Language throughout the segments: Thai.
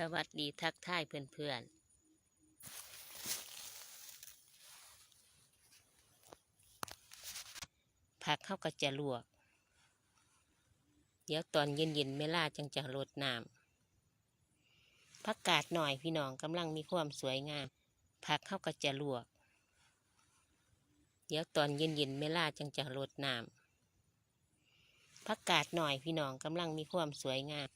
สวัสดีทักทายเพื่อนๆผักเข้าก็จะลวก เดี๋ยวตอนเย็นๆเมล่าจังจะรดน้ำผักกาดหน่อยพี่น้องกำลังมีความสวยงาม ผักเข้าก็จะลวก เดี๋ยวตอนเย็นๆเมล่าจังจะรดน้ำผักกาดหน่อยพี่น้องกำลังมีความสวยงาม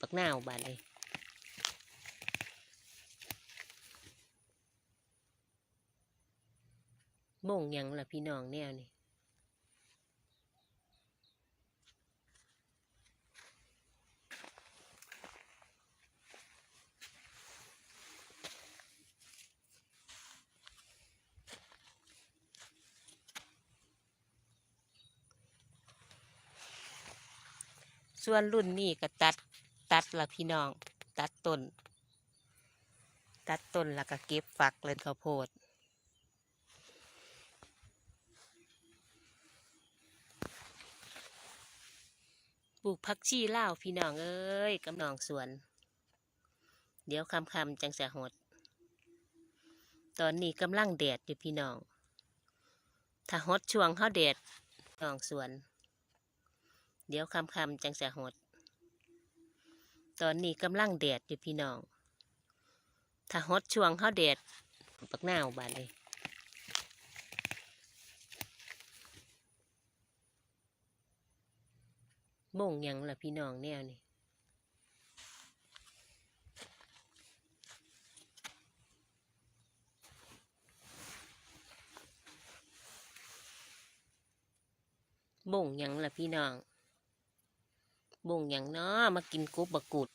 ปักหน้าวบานเลยม่งยังล่ะพี่น้องแนวนี่ส่วนรุ่นนี้ก็ตัด ตัดละพี่น้อง ตัดต้น ตัดต้นแล้วก็เก็บฝักเลยข้าวโพดปลูกผักชีเลาพี่น้องเอ้ยกำนองสวน เดี๋ยวคำคำจังสะหด ตอนนี้กำลังแดดอยู่พี่น้อง ถ้าหดช่วงเขาแดดน้องสวน เดี๋ยวคำคำจังสะหด ตอนนี้กำลังแดดอยู่พี่น้อง ถ้าฮดช่วงเขาแดดปักหน้าบานเลยม่งยังล่ะพี่น้องแนวนี่บ่งยังล่ะพี่น้อง บ่งหยังนาะมากินกบบะกุด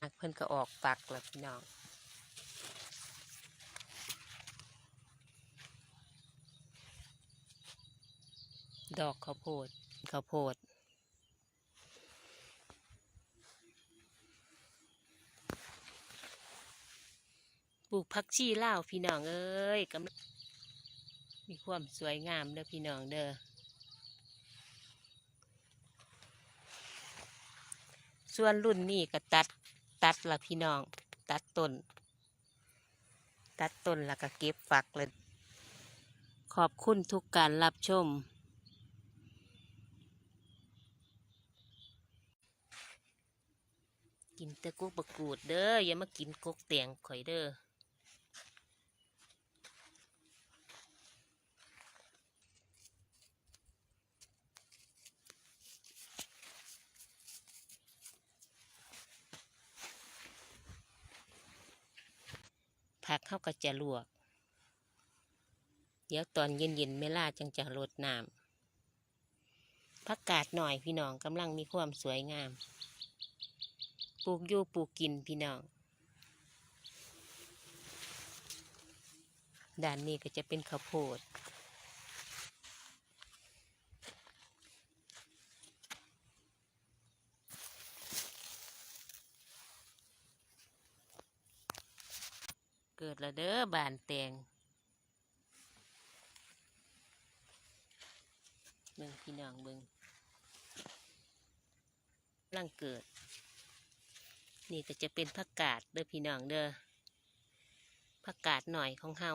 อักเพิ่นก็ออกฝักแล้วพี่น้องดอกข้าวโพดข้าวโพดปลูกผักชีลาพี่น้องเอ้ยกำลัง มีความสวยงามเด้อพี่น้องเด้อส่วนรุ่นนี้ก็ตัดตัดละพี่น้อง ตัดต้น ตัดต้นแล้วก็เก็บฝักเลย ขอบคุณทุกการรับชม กินต่กุกบะกูดเด้ออย่ามากินกกเตียงข่อยเด้อ ผักเข้าก็จะลวก เดี๋ยวตอนเย็นๆเมล่าจังจะรดน้ำผักกาดหน่อยพี่น้องกำลังมีความสวยงาม ปลูกอยู่ปลูกกินพี่น้อง ด้านนี้ก็จะเป็นข้าวโพด กิดล้วเด้อบานแตงเบิ่งพี่น้องเบิ่งกำลังเกิด นี่ก็จะเป็นผักกาดเด้อพี่น้องเด้อผักกาดหน่อยของเฮา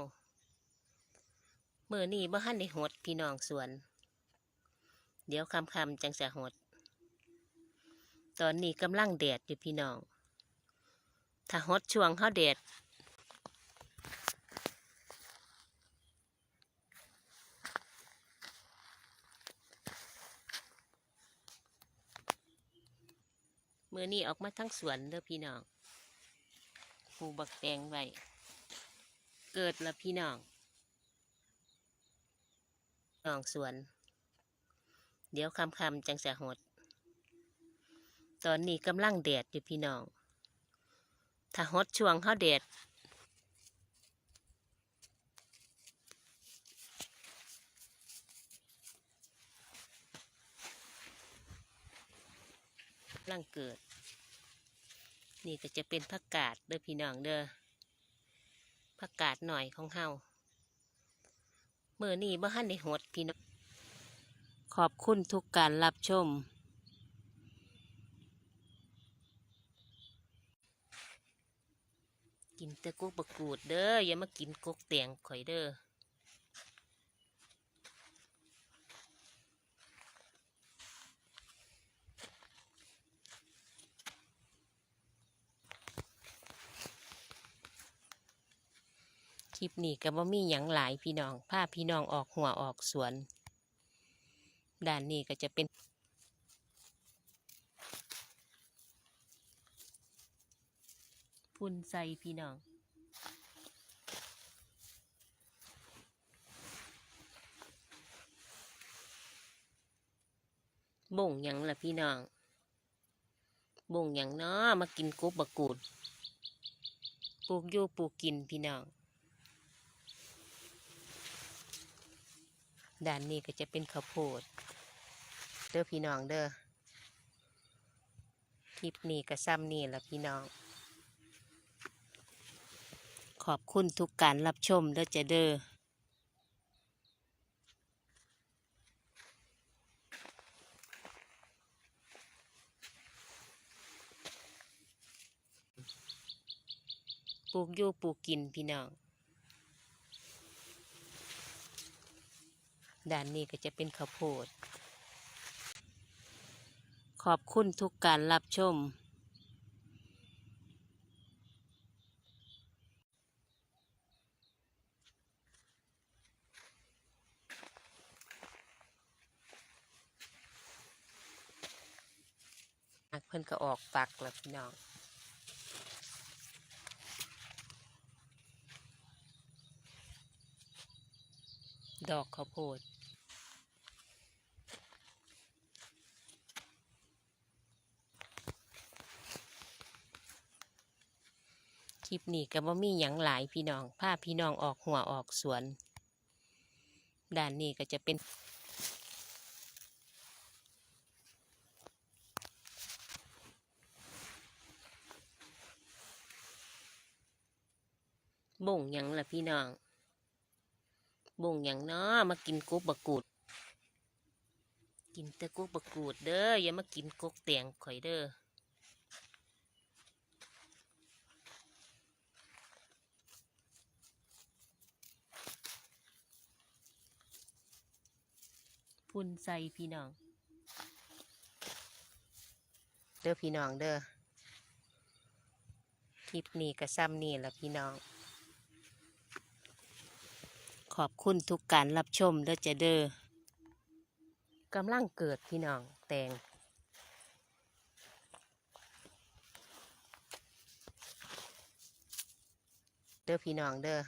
เมื่อนี้บ่ทันได้หดพี่น้องสวน เดี๋ยวคำคำจังจะหด ตอนนี้กำลังแดดอยู่พี่น้อง ถ้าหดช่วงเขาแดด มือนี้ออกมาทั้งสวนเด้อพี่น้องปลูบักแตงไว้ เกิดละพี่น้องน้องสวน เดี๋ยวคำคำจังสะหด ตอนนี้กำลังแดดอยู่พี่น้อง ถ้าหดช่วงเขาแดดำลังเกิด นี่ก็จะเป็นผักกาดเด้อพี่น้องเด้อผักกาดหน่อยของเฮาเมื่อนี้บ่ทันได้หดพี่น้องขอบคุณทุกการรับชม กินแต่กุกบกกูดเด้ออย่ามากินกกแตงข่อยเด้อ คลิปนี้ก็บ่มีหยังหลายพี่น้องพาพี่น้องออกหัวออกสวน ด้านนี้ก็จะเป็นพุ่นใส่พี่น้องบ่งหยังล่ะพี่น้องบ่งหยังเนาะมากินกบบกกูดปลูกอยู่ปลูกกินพี่น้อง ด้านนี้ก็จะเป็นข้าวโพด เด้อพี่น้องเด้อ คลิปนี้ก็ซ้ำนี่ละพี่น้อง ขอบคุณทุกการรับชมเด้อจะเด้อปลูกอยู่ปลูกกินพี่น้อง ด้านนี้ก็จะเป็นข้าวโพด ขอบคุณทุกการรับชม เพิ่นก็ออกปักแล้วพี่น้อง ดอกข้าวโพด คลิปนี้ก็บ่มีหยังหลายพี่น้องพาพี่น้องออกหัวออกสวน ด้านนี้ก็จะเป็นบ่งยังล่ะพี่น้อง บ่งหยังเนาะมากินกบบกกูด กินแต่กบบกกูดเด้ออย่ามากินกกแตงข่อยเด้อพุ่นใส่พี่น้อง เด้อพี่น้องเด้อคลิปนี้ก็ซ้ำนี่ละพี่น้อง ขอบคุณทุกการรับชมเด้อจะเด้อกำลังเกิดพี่น้องแตงเด้อพี่น้องเด้อ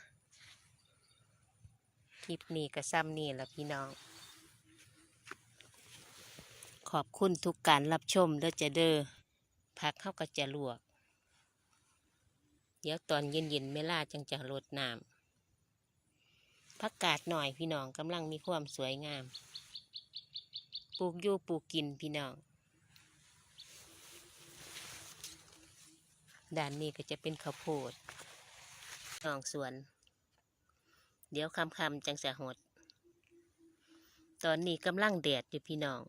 คลิปนี้ก็ซ้ำนี่ละพี่น้อง ขอบคุณทุกการรับชมเด้อจะเด้อพักเข้าก็จะลวก เดี๋ยวตอนเย็นๆเมล่าจังจะรดน้ำ พักกาดหน่อยพี่น้องกำลังมีความสวยงาม ปลูกอยู่ปลูกกินพี่น้อง ด้านนี้ก็จะเป็นข้าวโพดน้องสวน เดี๋ยวคำคำจังจะหด ตอนนี้กำลังแดดอยู่พี่น้อง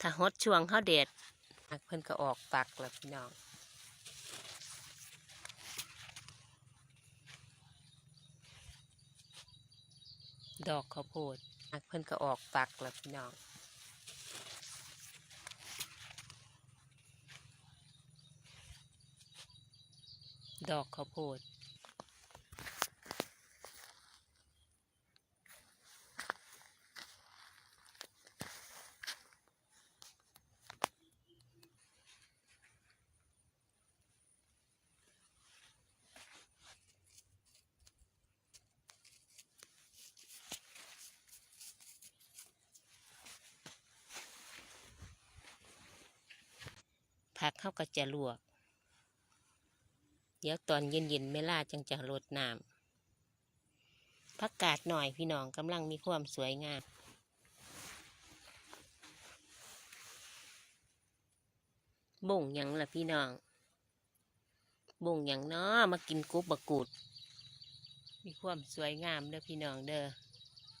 ถ้าฮดช่วงเขาแดดเพิ่นก็ออกปักแล้วพี่น้อง ดอกข้าวโพดอักเพิ่นก็ออกปักแล้วพี่น้องดอกข้าวโพด ผักเขาก็จะลวก เดี๋ยวตอนเย็นๆเมล่าจังจะรดน้ำผักกาดหน่อยพี่น้องกำลังมีความสวยงามบ่งยังล่ะพี่น้องบ่งยังเนาะมากินกุบบกกูด มีความสวยงามเด้อพี่น้องเด้อ